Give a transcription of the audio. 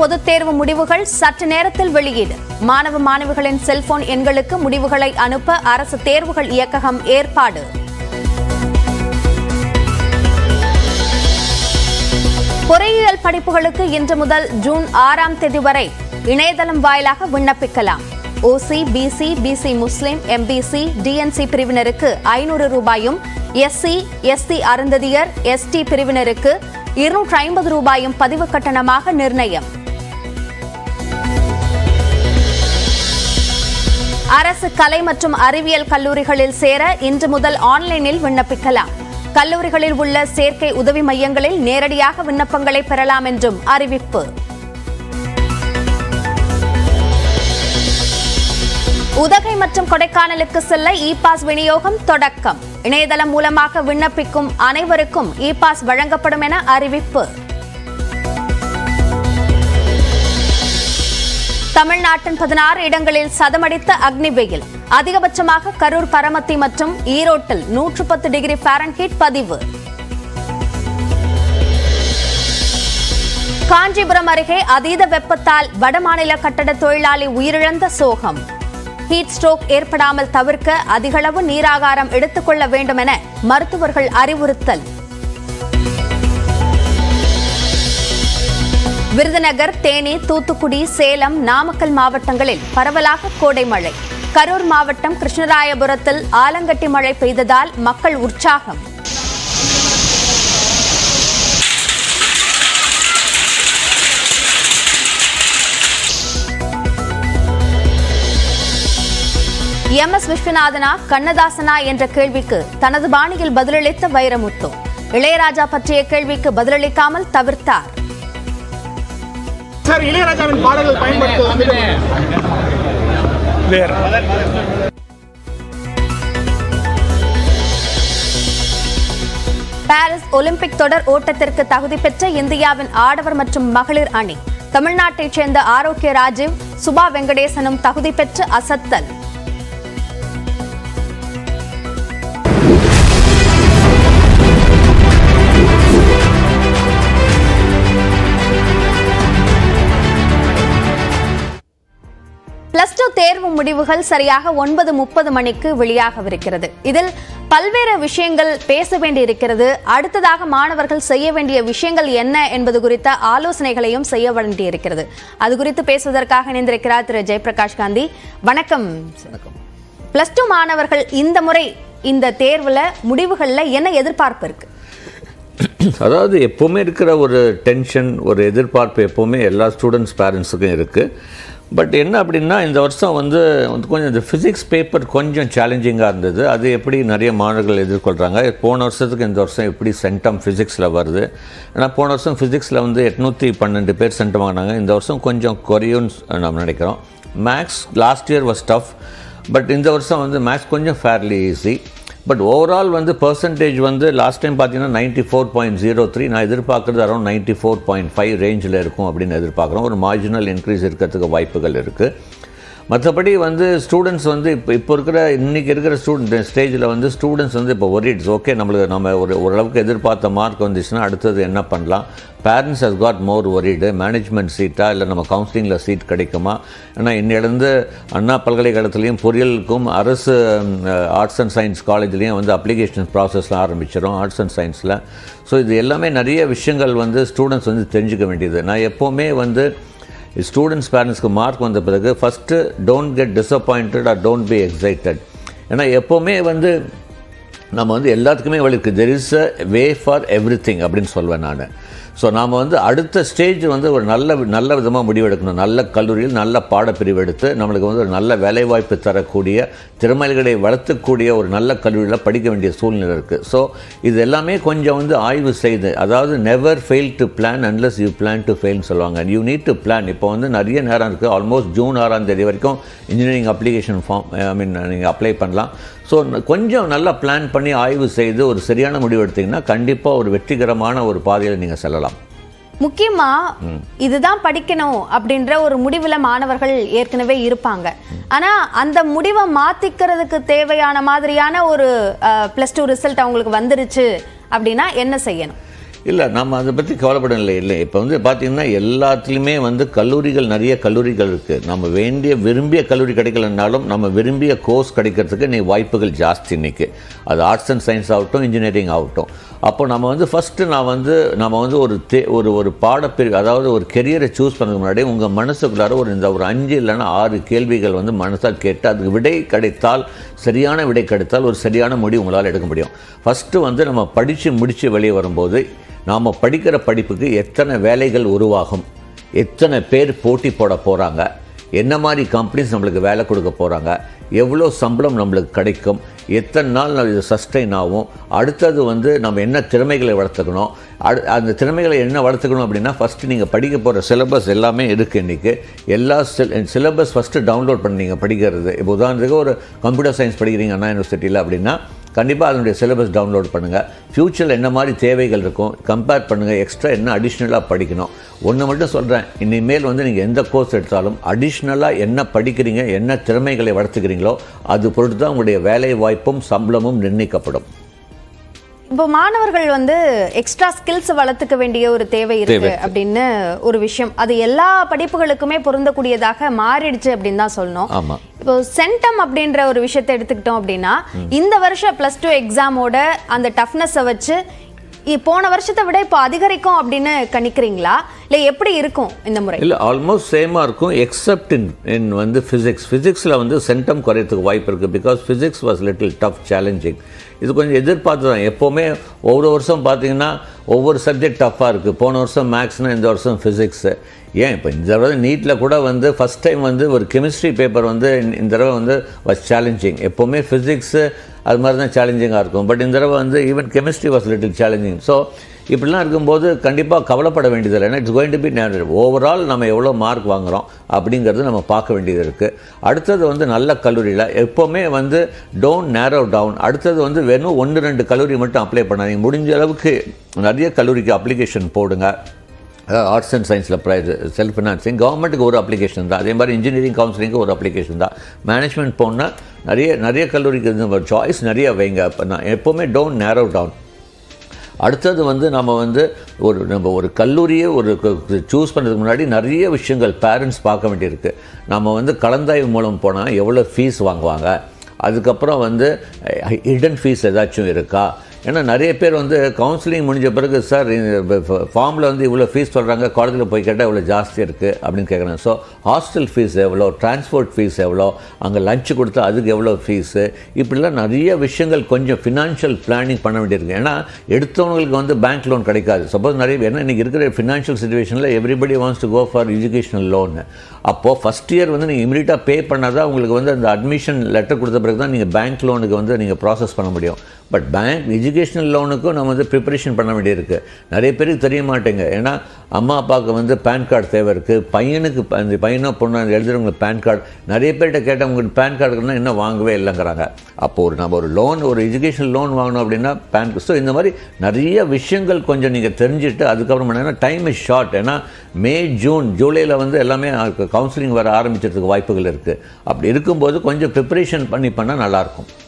பொதுத் தேர்வு முடிவுகள் சற்று நேரத்தில் வெளியீடு. மாணவ மாணவிகளின் செல்போன் எண்களுக்கு முடிவுகளை அனுப்ப அரசு தேர்வுகள் இயக்ககம் ஏற்பாடு. பொறியியல் படிப்புகளுக்கு இன்று முதல் ஜூன் ஆறாம் தேதி வரை இணையதளம் வாயிலாக விண்ணப்பிக்கலாம். OC BC BC Muslim MBC DNC பிரிவினருக்கு ஐநூறு ரூபாயும் எஸ்சி எஸ்டி அருந்ததியர் எஸ்டி பிரிவினருக்கு இருநூற்று ஐம்பது ரூபாயும் பதிவு கட்டணமாக நிர்ணயம். அரசு கலை மற்றும் அறிவியல் கல்லூரிகளில் சேர இன்று முதல் ஆன்லைனில் விண்ணப்பிக்கலாம். கல்லூரிகளில் உள்ள சேர்க்கை உதவி மையங்களில் நேரடியாக விண்ணப்பங்களை பெறலாம் என்றும் அறிவிப்பு. உதகை மற்றும் கொடைக்கானலுக்கு செல்ல இ பாஸ் விநியோகம் தொடக்கம். இணையதளம் மூலமாக விண்ணப்பிக்கும் அனைவருக்கும் இ பாஸ் வழங்கப்படும் என அறிவிப்பு. தமிழ்நாட்டின் பதினாறு இடங்களில் சதமடித்த அக்னி வெயில். அதிகபட்சமாக கரூர் பரமத்தி மற்றும் ஈரோட்டில் நூற்று பத்து டிகிரி ஃபாரன்ஹீட் பதிவு. காஞ்சிபுரம் அருகே அதீத வெப்பத்தால் வடமாநில கட்டட தொழிலாளி உயிரிழந்த சோகம். ஹீட் ஸ்ட்ரோக் ஏற்படாமல் தவிர்க்க அதிகளவு நீராகாரம் எடுத்துக்கொள்ள வேண்டும் என மருத்துவர்கள் அறிவுறுத்தல். விருதுநகர் தேனி தூத்துக்குடி சேலம் நாமக்கல் மாவட்டங்களில் பரவலாக கோடை மழை. கரூர் மாவட்டம் கிருஷ்ணராயபுரத்தில் ஆலங்கட்டி மழை பெய்ததால் மக்கள் உற்சாகம். எம். எஸ். விஸ்வநாதனா கண்ணதாசனா என்ற கேள்விக்கு தனது பாணியில் பதிலளித்த வைரமுத்து. இளையராஜா பற்றிய கேள்விக்கு பதிலளிக்காமல் தவிர்த்தார். சார் இளையராஜாவின் பாடல்கள் பயன்படுத்துவது வேற. பாரிஸ் ஒலிம்பிக் தொடர் ஓட்டத்திற்கு தகுதி பெற்ற இந்தியாவின் ஆடவர் மற்றும் மகளிர் அணி. தமிழ்நாட்டைச் சேர்ந்த ஆரோக்கிய ராஜீவ் சுபா வெங்கடேசனும் தகுதி பெற்று அசத்தல். முடிவுகள் சரியாக ஒன்பது முப்பது மணிக்கு வெளியாகவிருக்கிறது. இதில் பல்வேறு விஷயங்கள் பேச வேண்டியிருக்கிறது. அடுத்ததாக மாணவர்கள் செய்ய வேண்டிய விஷயங்கள் என்ன என்பது குறித்த ஆலோசனைகளையும் செய்ய வேண்டியிருக்கிறது. அது குறித்து பேசுவதற்காக இணைந்திருக்கிறார் திரு ஜெயபிரகாஷ் காந்தி. வணக்கம். பிளஸ் டூ மாணவர்கள் இந்த முறை இந்த தேர்வுல முடிவுகள்ல என்ன எதிர்பார்ப்பு இருக்கு? அதாவது எப்போவுமே இருக்கிற ஒரு டென்ஷன் ஒரு எதிர்பார்ப்பு எப்போவுமே எல்லா ஸ்டூடெண்ட்ஸ் பேரண்ட்ஸுக்கும் இருக்குது பட் என்ன அப்படின்னா இந்த வருஷம் வந்து வந்து கொஞ்சம் இந்த ஃபிசிக்ஸ் பேப்பர் கொஞ்சம் சேலஞ்சிங்காக இருந்தது. அது எப்படி நிறைய மாணவர்கள் எதிர்கொள்கிறாங்க போன வருஷத்துக்கு இந்த வருஷம் எப்படி சென்டம் ஃபிசிக்ஸில் வருது. ஏன்னா போன வருஷம் ஃபிசிக்ஸில் வந்து எட்நூற்றி பன்னெண்டு பேர் சென்டம் வாங்கினாங்க. இந்த வருஷம் கொஞ்சம் குறையும்னு நம்ம நினைக்கிறோம். Maths last year was tough but இந்த வருஷம் வந்து மேக்ஸ் கொஞ்சம் ஃபேர்லி ஈஸி பட் ஓவரால் வந்து பர்சன்டேஜ் வந்து லாஸ்ட் டைம் பார்த்தீங்கன்னா ninety four point zero three நான் எதிர்பார்க்குறது around ninety four point five ரேஞ்சில் இருக்கும் அப்படின்னு எதிர்பார்க்குறோம். ஒரு மார்ஜினல் இன்க்ரீஸ் இருக்கிறதுக்கு வாய்ப்புகள் இருக்குது மற்றபடி வந்து ஸ்டூடெண்ட்ஸ் வந்து இப்போ இப்போ இருக்கிற இன்றைக்கி இருக்கிற ஸ்டூடெண்ட் ஸ்டேஜில் வந்து ஸ்டூடெண்ட்ஸ் வந்து இப்போ ஒரிட்ஸ் ஓகே நம்மளுக்கு நம்ம ஒரு ஓரளவுக்கு எதிர்பார்த்த மார்க் வந்துச்சுன்னா அடுத்தது என்ன பண்ணலாம்? பேரண்ட்ஸ் ஹஸ் காட் மோர் ஒரிடு மேனேஜ்மெண்ட் சீட்டா இல்லை நம்ம கவுன்சிலிங்கில் சீட் கிடைக்குமா? ஏன்னா இன்னிலிருந்து அண்ணா பல்கலைக்கழகத்துலேயும் பொறியியலுக்கும் அரசு ஆர்ட்ஸ் அண்ட் சயின்ஸ் காலேஜ்லேயும் வந்து அப்ளிகேஷன் ப்ராசஸ்லாம் ஆரம்பிச்சிடும் ஆர்ட்ஸ் அண்ட் சயின்ஸில் ஸோ இது எல்லாமே நிறைய விஷயங்கள் வந்து ஸ்டூடெண்ட்ஸ் வந்து தெரிஞ்சுக்க வேண்டியது. நான் எப்போவுமே வந்து ஸ்டூடெண்ட்ஸ் பேரண்ட்ஸ்க்கு மார்க் வந்த பிறகு first don't get disappointed or don't be excited ஏன்னா எப்போவுமே வந்து நம்ம வந்து எல்லாத்துக்குமே வழிக்கு there is a way for everything அப்படின்னு சொல்வேன் நான். ஸோ நாம் வந்து அடுத்த ஸ்டேஜ் வந்து ஒரு நல்ல நல்ல விதமாக முடிவெடுக்கணும். நல்ல கல்லூரியில் நல்ல பாடப்பிரிவு எடுத்து நம்மளுக்கு வந்து ஒரு நல்ல வேலைவாய்ப்பு தரக்கூடிய திறமைகளை வளர்த்தக்கூடிய ஒரு நல்ல கல்லூரியில் படிக்க வேண்டிய சூழ்நிலை இருக்குது ஸோ இது எல்லாமே கொஞ்சம் வந்து ஆய்வு செய்து அதாவது never fail to plan unless you plan to ஃபெயில்னு சொல்லுவாங்க. யூ நீட் டு பிளான் இப்போ வந்து நிறைய நேரம் இருக்குது ஆல்மோஸ்ட் ஜூன் ஆறாம் தேதி வரைக்கும் engineering application form I mean நீங்கள் அப்ளை பண்ணலாம். ஸோ கொஞ்சம் நல்லா பிளான் பண்ணி ஆய்வு செய்து ஒரு சரியான முடிவு எடுத்தீங்கன்னா கண்டிப்பாக ஒரு வெற்றிகரமான ஒரு பாதையில் நீங்கள் செல்லலாம். முக்கியமா இதுதான் படிக்கணும் அப்படின்ற ஒரு முடிவுல மாணவர்கள் ஏற்கனவே இருப்பாங்க. ஆனா அந்த முடிவை மாத்திக்கிறதுக்கு தேவையான மாதிரியான ஒரு பிளஸ் டூ ரிசல்ட் அவங்களுக்கு வந்துருச்சு அப்படின்னா என்ன செய்யணும்? இல்லை நம்ம அதை பற்றி கவலைப்படும் இல்லை இப்போ வந்து பார்த்தீங்கன்னா எல்லாத்துலேயுமே வந்து கல்லூரிகள் நிறைய கல்லூரிகள் இருக்குது நம்ம வேண்டிய விரும்பிய கல்லூரி கிடைக்கலனாலும் நம்ம விரும்பிய கோர்ஸ் கிடைக்கிறதுக்கு நீ வாய்ப்புகள் ஜாஸ்தி இன்னைக்கு. அது ஆர்ட்ஸ் அண்ட் சயின்ஸ் ஆகட்டும் இன்ஜினியரிங் ஆகட்டும். அப்போ நம்ம வந்து ஃபஸ்ட்டு நான் வந்து நம்ம வந்து ஒரு தே ஒரு ஒரு பாடப்பிரிவு அதாவது ஒரு கெரியரை சூஸ் பண்ணுறதுக்கு முன்னாடி உங்கள் மனசுக்குள்ளார ஒரு இந்த ஒரு அஞ்சு இல்லைன்னா ஆறு கேள்விகள் வந்து மனசால் கேட்டு அதுக்கு விடை கிடைத்தால் சரியான விடை கிடைத்தால் ஒரு சரியான முடிவு உங்களால் எடுக்க முடியும். ஃபஸ்ட்டு வந்து நம்ம படித்து முடித்து வெளியே வரும்போது நாம் படிக்கிற படிப்புக்கு எத்தனை வேலைகள் உருவாகும் எத்தனை பேர் போட்டி போட போகிறாங்க என்ன மாதிரி கம்பெனிஸ் நம்மளுக்கு வேலை கொடுக்க போகிறாங்க எவ்வளோ சம்பளம் நம்மளுக்கு கிடைக்கும் எத்தனை நாள் நம்ம இது சஸ்டெயின் ஆகும் அடுத்தது வந்து நம்ம என்ன திறமைகளை வளர்த்துக்கணும் அடு அந்த திறமைகளை என்ன வளர்த்துக்கணும் அப்படின்னா ஃபஸ்ட்டு நீங்கள் படிக்க போகிற சிலபஸ் எல்லாமே இருக்குது இன்றைக்கி எல்லா சிலபஸ் ஃபஸ்ட்டு டவுன்லோட் பண்ணி நீங்கள் படிக்கிறது. இப்போ உதாரணத்துக்கு ஒரு கம்ப்யூட்டர் சயின்ஸ் படிக்கிறீங்க அண்ணா யூனிவர்சிட்டியில் அப்படின்னா கண்டிப்பாக அதனுடைய சிலபஸ் டவுன்லோட் பண்ணுங்கள் ஃப்யூச்சரில் என்ன மாதிரி தேவைகள் இருக்கும் கம்பேர் பண்ணுங்கள் எக்ஸ்ட்ரா என்ன அடிஷ்னலாக படிக்கணும். ஒன்று மட்டும் சொல்கிறேன் இனிமேல் வந்து நீங்கள் எந்த கோர்ஸ் எடுத்தாலும் அடிஷ்னலாக என்ன படிக்கிறீங்க என்ன திறமைகளை வளர்த்துக்கிறீங்களோ அது பொறுத்து தான் உங்களுடைய வேலை வாய்ப்பும் சம்பளமும் நிர்ணயிக்கப்படும். இப்போ மாணவர்கள் வந்து எக்ஸ்ட்ரா ஸ்கில்ஸ் வளர்த்துக்க வேண்டிய ஒரு தேவை இருக்கு. அப்படின்னு ஒரு விஷயம். அது எல்லா படிப்புகளுக்குமே பொருந்தக்கூடியதாக மாறிடுச்சு அப்படின்னு தான் சொல்லணும். இப்போ சென்டம் அப்படின்ற ஒரு விஷயத்தை எடுத்துக்கிட்டோம் அப்படின்னா இந்த வருஷம் ப்ளஸ் டூ எக்ஸாமோட அந்த டஃப்னஸை வச்சு போன வருஷத்தை விட இப்போ அதிகரிக்கும் அப்படின்னு கணிக்கிறீங்களா? இல்லை எப்படி இருக்கும் இந்த முறை? இல்லை ஆல்மோஸ்ட் சேமாக இருக்கும் எக்ஸப்ட் இன் இன் வந்து ஃபிசிக்ஸ் ஃபிசிக்ஸில் வந்து சென்டம் குறையிறதுக்கு வாய்ப்பு இருக்குது because physics was little tough challenging இது கொஞ்சம் எதிர்பார்த்து தான். எப்போவுமே ஒவ்வொரு வருஷம் பார்த்தீங்கன்னா ஒவ்வொரு சப்ஜெக்ட் டஃப்பாக இருக்குது போன வருஷம் மேக்ஸ்னால் இந்த வருஷம் ஃபிசிக்ஸு ஏன்? இப்போ இந்த தடவை நீட்டில் கூட வந்து ஃபஸ்ட் டைம் வந்து ஒரு கெமிஸ்ட்ரி பேப்பர் வந்து இந்த- இந்த தடவை வந்து வாஸ் சேலஞ்சிங் எப்போவுமே ஃபிசிக்ஸு அது மாதிரி தான் சேலஞ்சிங்காக இருக்கும். பட் இந்த தடவை வந்து even chemistry was little challenging so இப்படிலாம் இருக்கும்போது கண்டிப்பாக கவலைப்பட வேண்டியதில்லை. ஏன்னா it's going to be overall நம்ம எவ்வளோ மார்க் வாங்குறோம் அப்படிங்கிறது நம்ம பார்க்க வேண்டியது இருக்குது அடுத்தது வந்து நல்ல கல்லூரியில் எப்போவுமே வந்து டோன்ட் நேரோ டவுன் அடுத்தது வந்து வெறும் ஒன்று ரெண்டு கல்லூரி மட்டும் அப்ளை பண்ணாதீங்க. முடிஞ்ச அளவுக்கு நிறைய கல்லூரிக்கு அப்ளிகேஷன் போடுங்க. ஆர்ட்ஸ் அண்ட் சயின்ஸில் ப்ரைஸ் செல்ஃப் ஃபினான்சிங் கவர்மெண்ட்டுக்கு ஒரு அப்ளிகேஷன் தான். அதே மாதிரி இன்ஜினியரிங் கவுன்சிலிங்க்கு ஒரு அப்ளிகேஷன் தான். மேனேஜ்மெண்ட் போனால் நிறைய நிறைய கல்லூரிக்கு இந்த சாய்ஸ் நிறைய வைங்க. அப்போ நான் எப்போவுமே டோன்ட் நேரோ டவுன் அடுத்தது வந்து நம்ம வந்து ஒரு நம்ம ஒரு கல்லூரியை ஒரு சூஸ் பண்ணுறதுக்கு முன்னாடி நிறைய விஷயங்கள் பேரண்ட்ஸ் பார்க்க வேண்டியிருக்கு. நம்ம வந்து கலந்தாய்வு மூலம் போனால் எவ்வளோ ஃபீஸ் வாங்குவாங்க? அதுக்கப்புறம் வந்து ஹிடன் ஃபீஸ் ஏதாச்சும் இருக்கா? ஏன்னா நிறைய பேர் வந்து கவுன்சிலிங் முடிஞ்ச பிறகு சார் ஃபார்மில் வந்து இவ்வளோ ஃபீஸ் சொல்கிறாங்க காலேஜில் போய் கேட்டால் இவ்வளோ ஜாஸ்தி இருக்குது அப்படின்னு கேட்குறாங்க ஸோ ஹாஸ்டல் ஃபீஸ் எவ்வளோ டிரான்ஸ்போர்ட் ஃபீஸ் எவ்வளோ அங்கே லஞ்ச் கொடுத்தா அதுக்கு எவ்வளோ ஃபீஸு இப்படிலாம் நிறைய விஷயங்கள் கொஞ்சம் ஃபினான்ஷியல் பிளானிங் பண்ண வேண்டியிருக்கு. ஏன்னா எடுத்தவங்களுக்கு வந்து பேங்க் லோன் கிடைக்காது. சப்போஸ் நிறைய ஏன்னா இன்றைக்கி இருக்கிற ஃபினான்ஷியல் சுச்சுவேஷனில் everybody wants to go for educational loan அப்போது ஃபஸ்ட் இயர் வந்து நீங்கள் இமீடியட்டாக பே பண்ணால் தான் உங்களுக்கு வந்து அந்த அட்மிஷன் லெட்டர் கொடுத்த பிறகு தான் நீங்கள் பேங்க் லோனுக்கு வந்து நீங்கள் ப்ராசஸ் பண்ண முடியும். பட் பேங்க் எஜுகேஷனல் லோனுக்கும் நம்ம வந்து ப்ரிப்பரேஷன் பண்ண வேண்டியிருக்கு. நிறைய பேருக்கு தெரிய மாட்டேங்க. ஏன்னா அம்மா அப்பாவுக்கு வந்து பேன் கார்டு தேவை இருக்குது பையனுக்கு அந்த பையனோ பொண்ணு எழுதுறவங்களுக்கு பேன் கார்டு நிறைய பேர்கிட்ட கேட்டால் உங்களுக்கு பேன் கார்டுக்குன்னா இன்னும் வாங்கவே இல்லைங்கிறாங்க. அப்போது ஒரு நம்ம ஒரு லோன் ஒரு எஜுகேஷன் லோன் வாங்கணும் அப்படின்னா பேன் ஸோ இந்த மாதிரி நிறைய விஷயங்கள் கொஞ்சம் நீங்கள் தெரிஞ்சுட்டு அதுக்கப்புறம் என்னன்னா டைம் இஸ் ஷார்ட் ஏன்னா மே ஜூன் ஜூலையில் வந்து எல்லாமே கவுன்சிலிங் வர ஆரம்பிச்சதுக்கு வாய்ப்புகள் இருக்குது அப்படி இருக்கும்போது கொஞ்சம் ப்ரிப்பரேஷன் பண்ணி பண்ணால் நல்லாயிருக்கும்